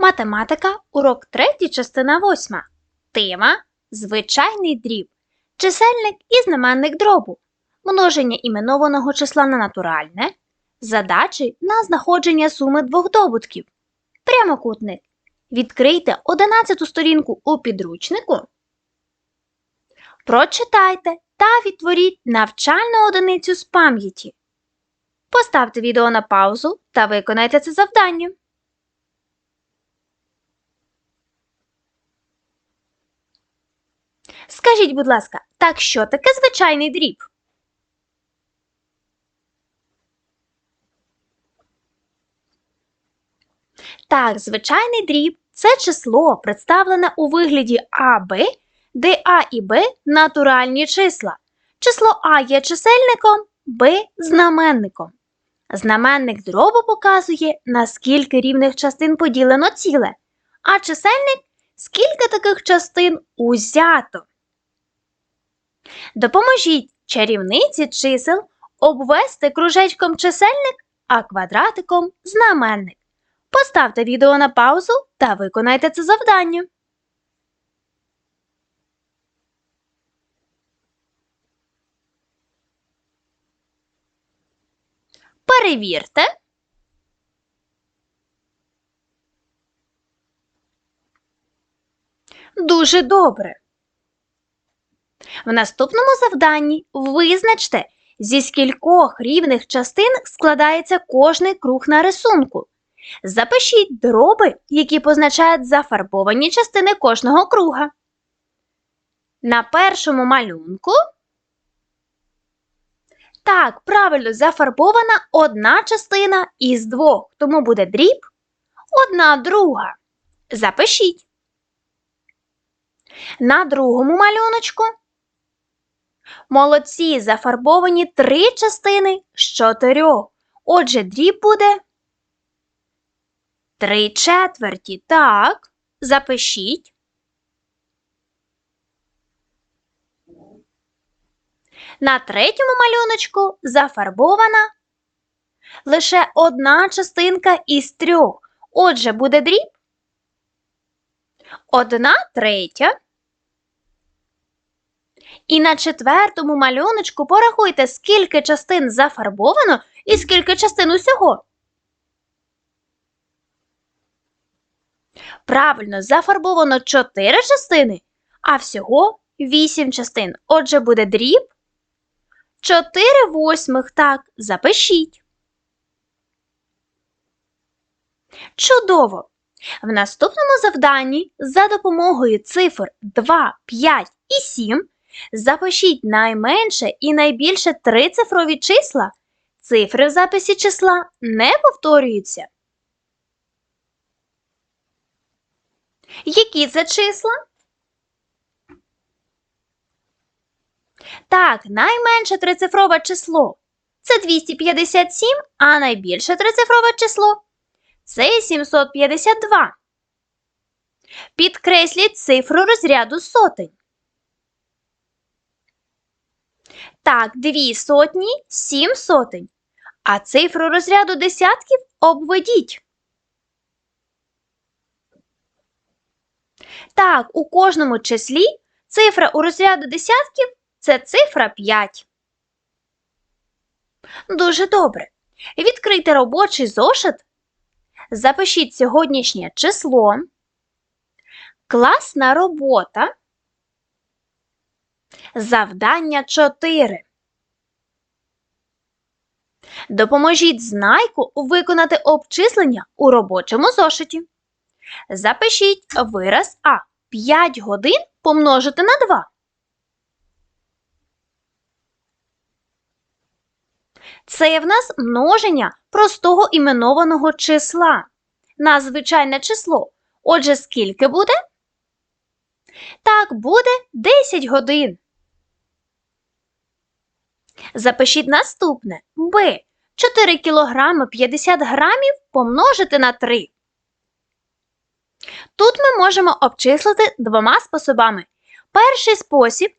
Математика, урок 3, частина 8. Тема Звичайний дріб. Чисельник і знаменник дробу. Множення іменованого числа на натуральне. Задачі на знаходження суми двох добутків. Прямокутник. Відкрийте 11 сторінку у підручнику. Прочитайте та відтворіть навчальну одиницю з пам'яті. Поставте відео на паузу та виконайте це завдання. Скажіть, будь ласка, так що таке звичайний дріб? Так, звичайний дріб це число, представлене у вигляді АБ, де А і Б натуральні числа. Число А є чисельником, Б знаменником. Знаменник дробу показує, на скільки рівних частин поділено ціле, а чисельник скільки таких частин узято. Допоможіть чарівниці чисел обвести кружечком чисельник, а квадратиком знаменник. Поставте відео на паузу та виконайте це завдання. Перевірте. Дуже добре. В наступному завданні визначте, зі скількох рівних частин складається кожний круг на рисунку. Запишіть дроби, які позначають зафарбовані частини кожного круга. На першому малюнку. Так, правильно зафарбована одна частина із двох, тому буде дріб одна друга. Запишіть. На другому малюночку. Молодці зафарбовані три частини з чотирьох. Отже, дріб буде три четверті. Так, запишіть. На третьому малюночку зафарбована лише одна частинка із трьох. Отже, буде дріб. Одна третя. І на четвертому малюночку порахуйте, скільки частин зафарбовано і скільки частин усього. Правильно, зафарбовано 4 частини, а всього 8 частин. Отже, буде дріб 4 восьмих. Так, запишіть. Чудово! В наступному завданні за допомогою цифр 2, 5 і 7 запишіть найменше і найбільше трицифрові числа. Цифри в записі числа не повторюються. Які це числа? Так, найменше трицифрове число це 257, а найбільше трицифрове число це 752. Підкресліть цифру розряду сотень. Так, дві сотні сім сотень. А цифру розряду десятків обведіть. Так, у кожному числі цифра у розряду десятків це цифра 5. Дуже добре. Відкрийте робочий зошит. Запишіть сьогоднішнє число. Класна робота. Завдання 4. Допоможіть знайку виконати обчислення у робочому зошиті. Запишіть вираз А 5 годин помножити на 2. Це в нас множення простого іменованого числа на звичайне число. Отже, скільки буде? Так, буде 10 годин. Запишіть наступне Б. 4 кг 50 грамів помножити на 3. Тут ми можемо обчислити двома способами. Перший спосіб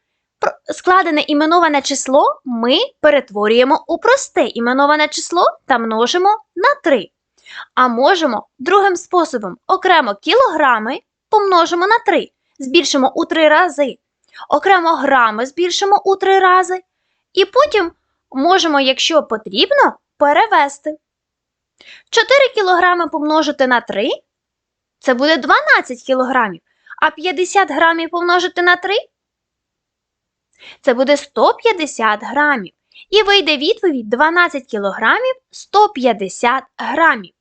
складене іменоване число ми перетворюємо у просте іменоване число та множимо на 3. А можемо другим способом окремо кілограми помножимо на 3, збільшимо у 3 рази. Окремо грами збільшимо у 3 рази. І потім можемо, якщо потрібно, перевести. 4 кілограми помножити на 3 це буде 12 кілограмів. А 50 грамів помножити на 3 це буде 150 грамів. І вийде відповідь 12 кілограмів 150 грамів.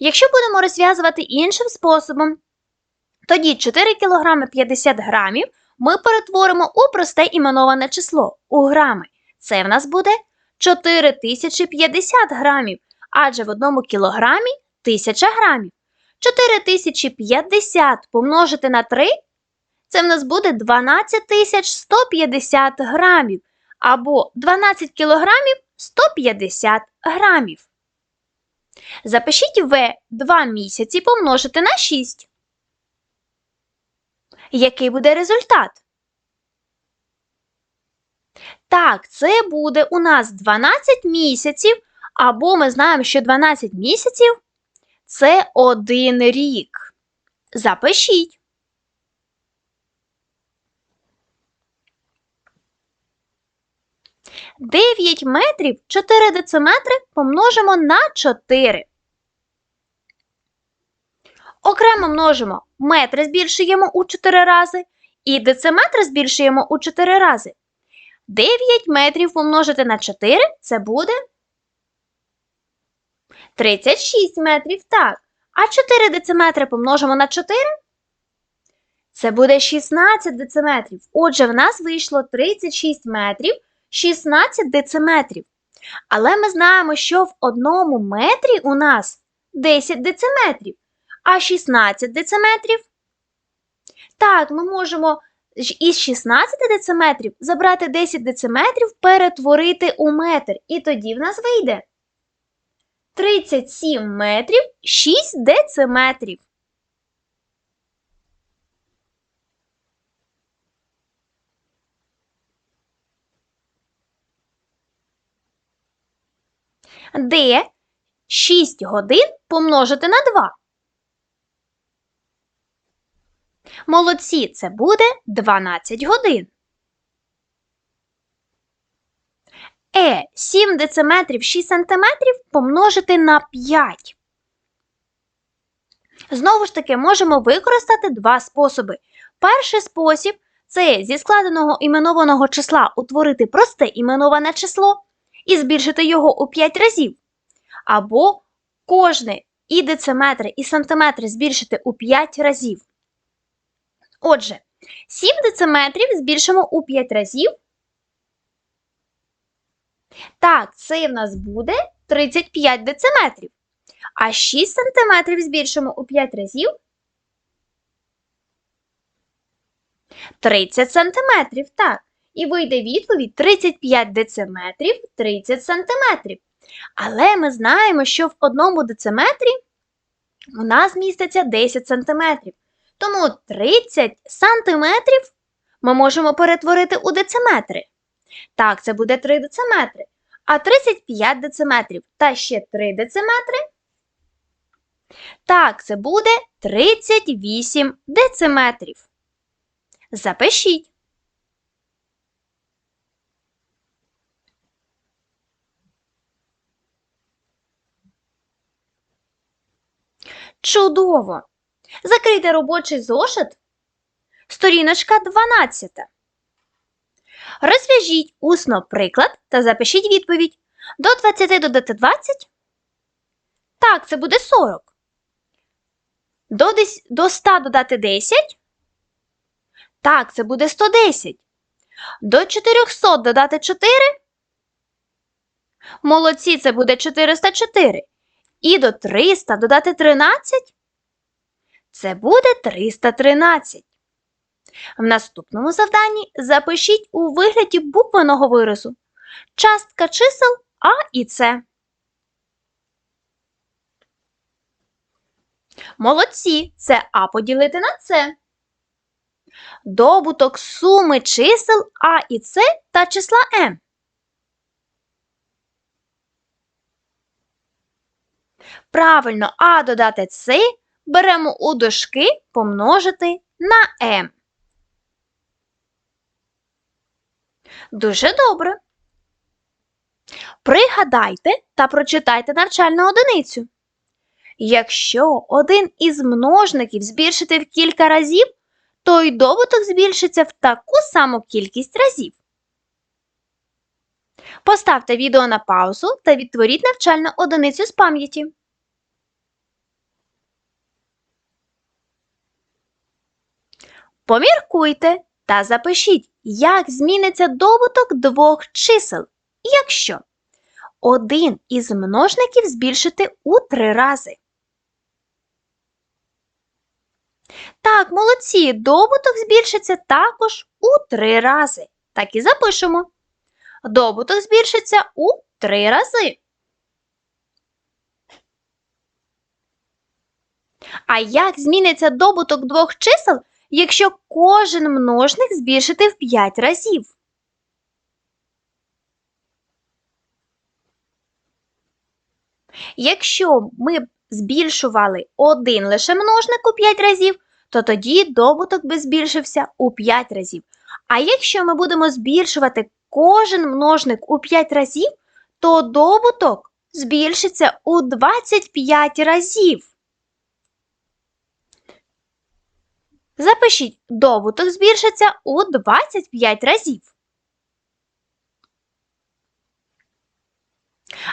Якщо будемо розв'язувати іншим способом, тоді 4 кілограми 50 грамів ми перетворимо у просте іменоване число у грами. Це в нас буде 4050 грамів, адже в одному кілограмі 1000 грамів. 4050 помножити на 3 це в нас буде 12150 грамів або 12 кілограмів 150 грамів. Запишіть В 2 місяці помножити на 6. Який буде результат? Так, це буде у нас 12 місяців, або ми знаємо, що 12 місяців це один рік. Запишіть. Дев'ять метрів 4 дециметри помножимо на 4. Окремо множимо метри збільшуємо у 4 рази і дециметри збільшуємо у 4 рази. 9 метрів помножити на 4 це буде 36 метрів, так. А 4 дециметри помножимо на 4 це буде 16 дециметрів. Отже, в нас вийшло 36 метрів 16 дециметрів. Але ми знаємо, що в одному метрі у нас 10 дециметрів, а 16 дециметрів. Так, ми можемо із 16 дециметрів забрати 10 дециметрів, перетворити у метр. І тоді в нас вийде 37 метрів 6 дециметрів. Де 6 годин помножити на 2. Молодці, це буде 12 годин. Е 7 дециметрів 6 сантиметрів помножити на 5. Знову ж таки, можемо використати два способи. Перший спосіб це зі складеного іменованого числа утворити просте іменоване число і збільшити його у 5 разів. Або кожне і дециметри, і сантиметри збільшити у 5 разів. Отже, 7 дециметрів збільшимо у 5 разів. Так, це в нас буде 35 дециметрів. А 6 сантиметрів збільшимо у 5 разів. 30 сантиметрів, так. І вийде відповідь 35 дециметрів 30 сантиметрів. Але ми знаємо, що в одному дециметрі у нас міститься 10 сантиметрів. Тому 30 сантиметрів ми можемо перетворити у дециметри. Так, це буде 3 дециметри. А 35 дециметрів та ще 3 дециметри. Так, це буде 38 дециметрів. Запишіть. Чудово! Закрийте робочий зошит. Сторіночка 12. Розв'яжіть усно приклад та запишіть відповідь. До 20 додати 20? Так, це буде 40. До, 10, до 100 додати 10? Так, це буде 110. До 400 додати 4? Молодці, це буде 404. І до 300 додати 13? Це буде 313. В наступному завданні запишіть у вигляді буквеного виразу частка чисел А і С. Молодці, це А поділити на С. Добуток суми чисел А і С та числа М. Правильно, а додати С беремо у дужки помножити на М. Дуже добре. Пригадайте та прочитайте навчальну одиницю. Якщо один із множників збільшити в кілька разів, то й добуток збільшиться в таку саму кількість разів. Поставте відео на паузу та відтворіть навчальну одиницю з пам'яті. Поміркуйте та запишіть, як зміниться добуток двох чисел, якщо один із множників збільшити у три рази. Так, молодці, добуток збільшиться також у три рази. Так і запишемо. Добуток збільшиться у три рази. А як зміниться добуток двох чисел, якщо кожен множник збільшити в 5 разів? Якщо ми збільшували один лише множник у 5 разів, то тоді добуток би збільшився у 5 разів. А якщо ми будемо збільшувати кожен множник у 5 разів, то добуток збільшиться у 25 разів. Запишіть, добуток збільшиться у 25 разів.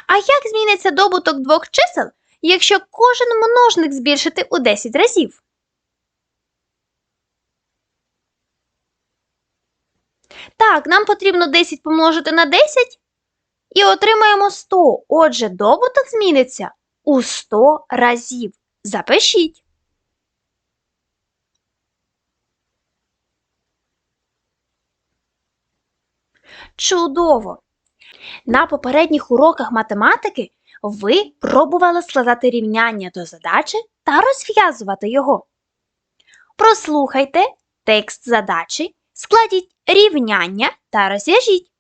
А як зміниться добуток двох чисел, якщо кожен множник збільшити у 10 разів? Так, нам потрібно 10 помножити на 10 і отримаємо 100. Отже, добуток зміниться у 100 разів. Запишіть. Чудово! На попередніх уроках математики ви пробували складати рівняння до задачі та розв'язувати його. Прослухайте текст задачі, складіть рівняння та розв'яжіть.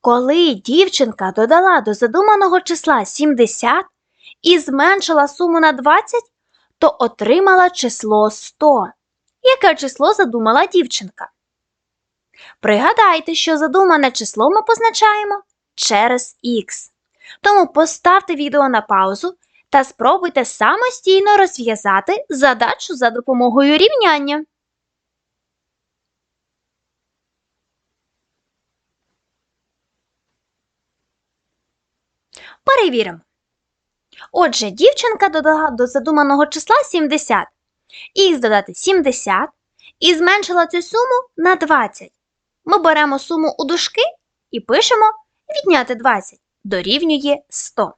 Коли дівчинка додала до задуманого числа 70 і зменшила суму на 20, то отримала число 100. Яке число задумала дівчинка? Пригадайте, що задумане число ми позначаємо через х. Тому поставте відео на паузу та спробуйте самостійно розв'язати задачу за допомогою рівняння. Перевіримо. Отже, дівчинка додала до задуманого числа 70. Х додати 70 і зменшила цю суму на 20. Ми беремо суму у дужки і пишемо відняти 20 дорівнює 100.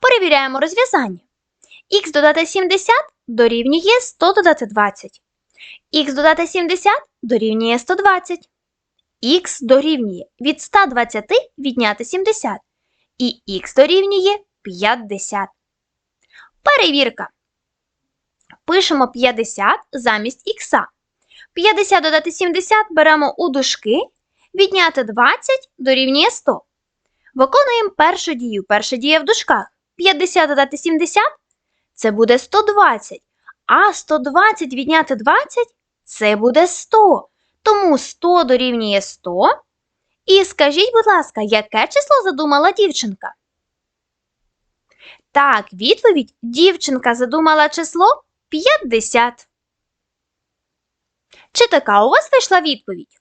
Перевіряємо розв'язання. Х додати 70 дорівнює 100 додати 20. Х додати 70 дорівнює 120. Х дорівнює від 120 відняти 70. І х дорівнює 50. Перевірка. Пишемо 50 замість х. 50 додати 70 беремо у дужки, відняти 20 дорівнює 100. Виконуємо першу дію. Перша дія в дужках. 50 додати 70 це буде 120. А 120 відняти 20 це буде 100. Тому 100 дорівнює 100. І скажіть, будь ласка, яке число задумала дівчинка? Так, відповідь дівчинка задумала число 50. Чи така у вас вийшла відповідь?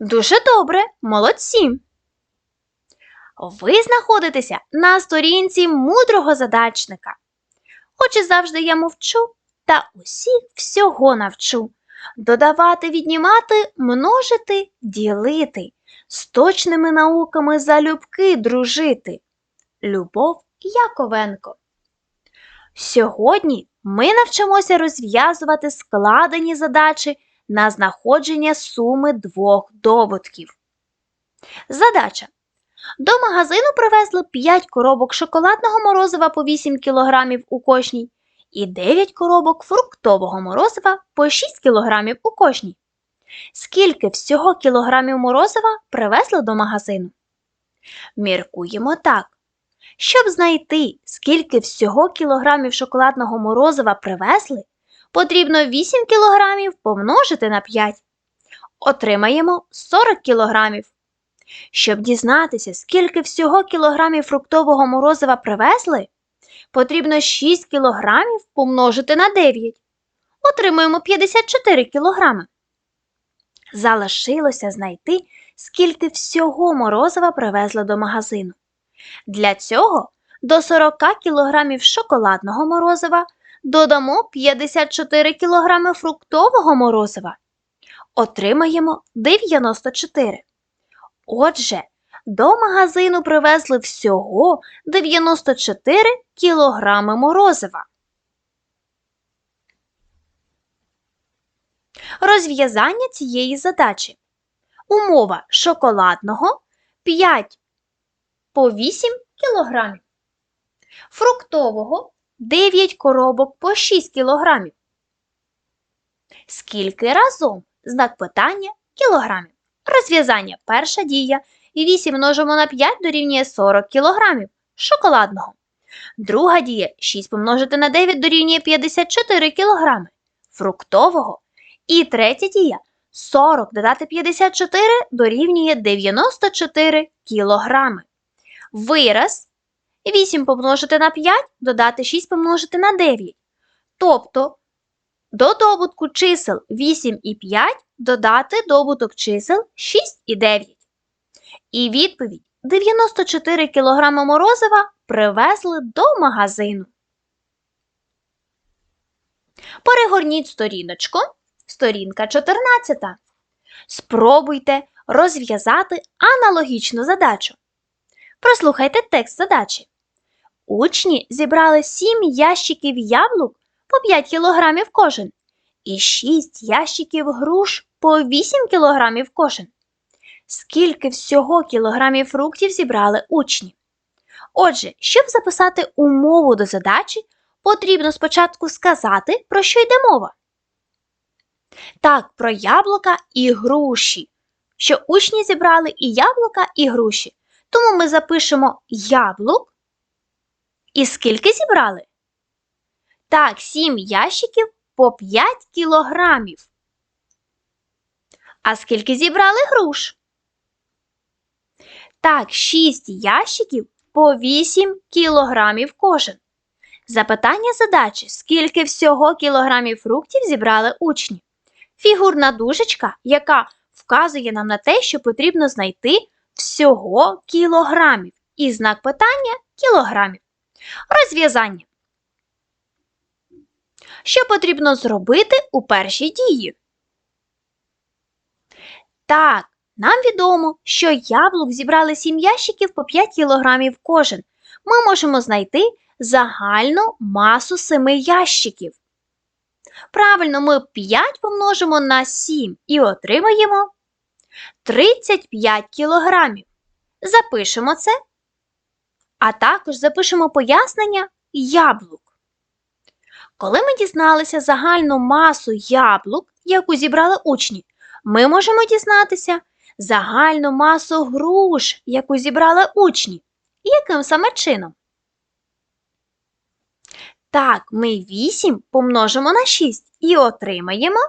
Дуже добре, молодці. Ви знаходитеся на сторінці мудрого задачника. Хоч і завжди я мовчу, та усіх всього навчу. Додавати, віднімати, множити, ділити, з точними науками залюбки дружити. Любов Яковенко. Сьогодні ми навчимося розв'язувати складені задачі на знаходження суми двох добутків. Задача. До магазину привезли 5 коробок шоколадного морозива по 8 кг у кожній і 9 коробок фруктового морозива по 6 кг у кожній. Скільки всього кілограмів морозива привезли до магазину? Міркуємо так. Щоб знайти, скільки всього кілограмів шоколадного морозива привезли, потрібно 8 кілограмів помножити на 5. Отримаємо 40 кілограмів. Щоб дізнатися, скільки всього кілограмів фруктового морозива привезли, потрібно 6 кілограмів помножити на 9. Отримуємо 54 кілограми. Залишилося знайти, скільки всього морозива привезли до магазину. Для цього до 40 кілограмів шоколадного морозива додамо 54 кілограми фруктового морозива. Отримаємо 94. Отже, до магазину привезли всього 94 кілограми морозива. Розв'язання цієї задачі. Умова шоколадного 5 по 8 кілограмів. Фруктового 9 коробок по 6 кілограмів. Скільки разом? Знак питання кілограмів. Розв'язання перша дія. 8 множимо на 5 дорівнює 40 кілограмів шоколадного. Друга дія 6 помножити на 9 дорівнює 54 кілограми фруктового. І третя дія 40 додати 54 дорівнює 94 кілограми. Вираз 8 помножити на 5 додати 6 помножити на 9. Тобто до добутку чисел 8 і 5 додати добуток чисел 6 і 9. І відповідь 94 кг морозива привезли до магазину. Перегорніть сторіночку. Сторінка 14. Спробуйте розв'язати аналогічну задачу. Прослухайте текст задачі. Учні зібрали 7 ящиків яблук по 5 кг кожен і 6 ящиків груш по 8 кг кожен. Скільки всього кілограмів фруктів зібрали учні? Отже, щоб записати умову до задачі, потрібно спочатку сказати, про що йде мова. Так, про яблука і груші. Що учні зібрали і яблука, і груші. Тому ми запишемо яблук. І скільки зібрали? Так, 7 ящиків по 5 кілограмів. А скільки зібрали груш? Так, 6 ящиків по 8 кілограмів кожен. Запитання задачі: скільки всього кілограмів фруктів зібрали учні? Фігурна дужечка, яка вказує нам на те, що потрібно знайти всього кілограмів. І знак питання кілограмів. Розв'язання. Що потрібно зробити у першій дії? Так, нам відомо, що яблук зібрали 7 ящиків по 5 кілограмів кожен. Ми можемо знайти загальну масу 7 ящиків. Правильно, ми 5 помножимо на 7 і отримаємо 35 кілограмів. Запишемо це, а також запишемо пояснення яблук. Коли ми дізналися загальну масу яблук, яку зібрали учні, ми можемо дізнатися загальну масу груш, яку зібрали учні. Яким саме чином? Так, ми 8 помножимо на 6 і отримаємо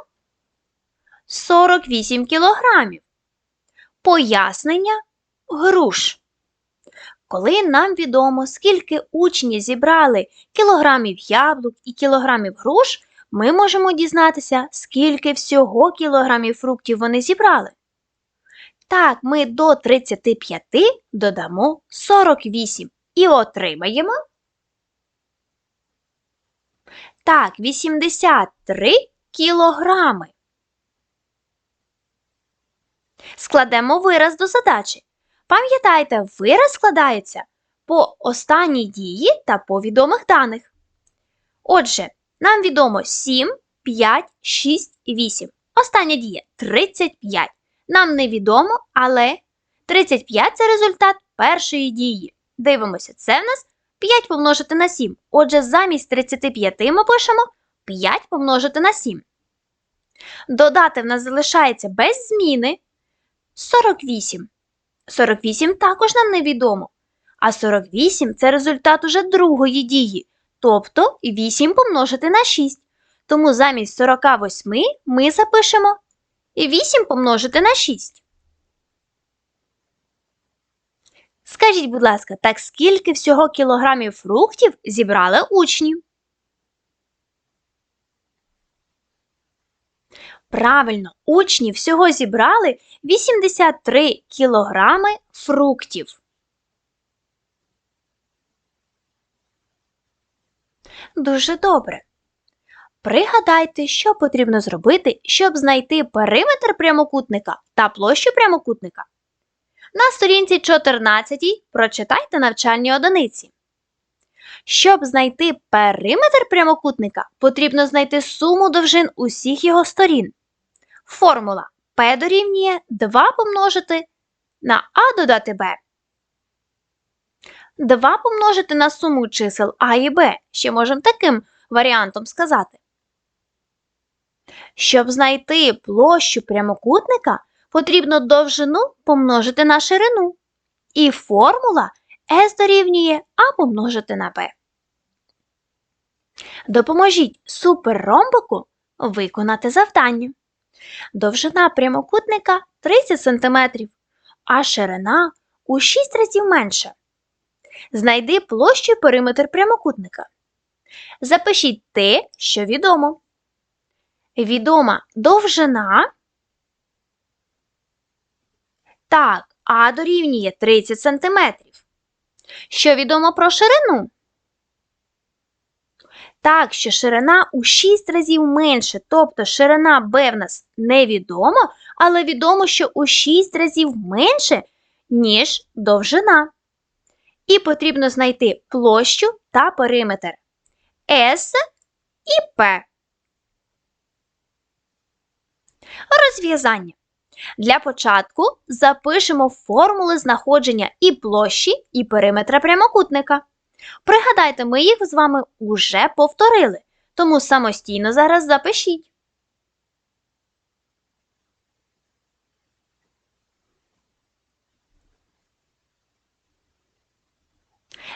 48 кілограмів. Пояснення груш. Коли нам відомо, скільки учні зібрали кілограмів яблук і кілограмів груш, ми можемо дізнатися, скільки всього кілограмів фруктів вони зібрали. Так, ми до 35 додамо 48 і отримаємо. Так, 83 кілограми. Складемо вираз до задачі. Пам'ятайте, вираз складається по останній дії та по відомих даних. Отже, нам відомо 7, 5, 6 і 8. Остання дія 35. Нам невідомо, але 35 це результат першої дії. Дивимося, це в нас 5 помножити на 7. Отже, замість 35 ми пишемо 5 помножити на 7. Додати в нас залишається без зміни 48. 48 також нам невідомо. А 48 це результат уже другої дії, тобто 8 помножити на 6. Тому замість 48 ми запишемо 8 помножити на 6. Скажіть, будь ласка, так скільки всього кілограмів фруктів зібрали учні? Правильно, учні всього зібрали 83 кілограми фруктів. Дуже добре. Пригадайте, що потрібно зробити, щоб знайти периметр прямокутника та площу прямокутника. На сторінці 14 прочитайте навчальні одиниці. Щоб знайти периметр прямокутника, потрібно знайти суму довжин усіх його сторін. Формула P дорівнює 2 помножити на А додати Б. 2 помножити на суму чисел А і Б. Ще можемо таким варіантом сказати. Щоб знайти площу прямокутника, потрібно довжину помножити на ширину. І формула S дорівнює А помножити на Б. Допоможіть суперромбику виконати завдання. Довжина прямокутника 30 см, а ширина у 6 разів менша. Знайди площу і периметр прямокутника. Запишіть те, що відомо. Відома довжина. Так, А дорівнює 30 см. Що відомо про ширину? Так, що ширина у 6 разів менше, тобто ширина Б в нас невідома, але відомо, що у 6 разів менше, ніж довжина. І потрібно знайти площу та периметр С і П. Розв'язання. Для початку запишемо формули знаходження і площі, і периметра прямокутника. Пригадайте, ми їх з вами уже повторили, тому самостійно зараз запишіть.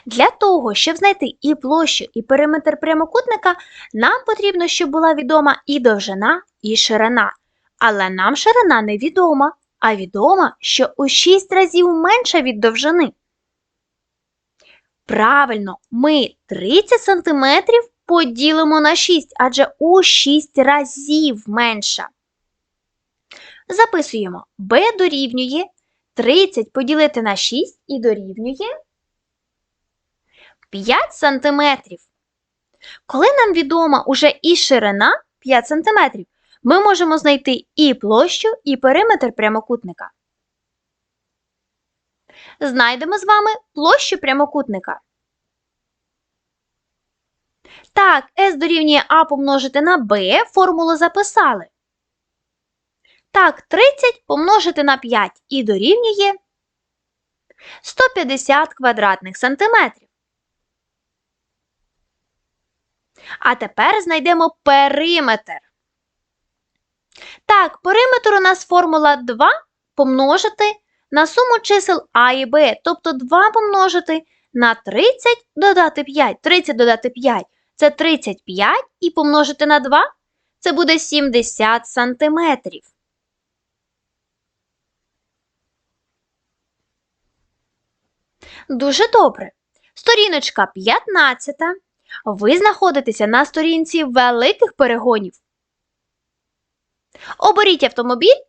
Для того, щоб знайти і площу, і периметр прямокутника, нам потрібно, щоб була відома і довжина, і ширина. Але нам ширина не відома, а відома, що у 6 разів менша від довжини. Правильно, ми 30 см поділимо на 6, адже у 6 разів менша. Записуємо b дорівнює 30 поділити на 6 і дорівнює 5 см. Коли нам відома уже і ширина 5 см, ми можемо знайти і площу, і периметр прямокутника. Знайдемо з вами площу прямокутника. Так, S дорівнює А помножити на Б, формулу записали. Так, 30 помножити на 5 і дорівнює 150 квадратних сантиметрів. А тепер знайдемо периметр. Так, периметр у нас формула 2 помножити на суму чисел А і Б, тобто 2 помножити на 30 додати 5. 30 додати 5 це 35 і помножити на 2 це буде 70 сантиметрів. Дуже добре. Сторіночка 15. Ви знаходитеся на сторінці великих перегонів. Оберіть автомобіль,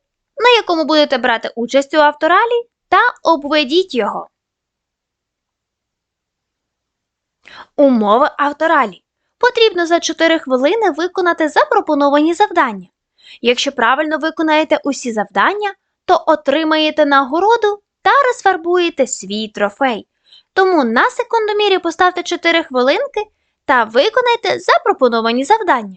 на якому будете брати участь у авторалі, та обведіть його. Умови авторалі. Потрібно за 4 хвилини виконати запропоновані завдання. Якщо правильно виконаєте усі завдання, то отримаєте нагороду та розфарбуєте свій трофей. Тому на секундомірі поставте 4 хвилинки та виконайте запропоновані завдання.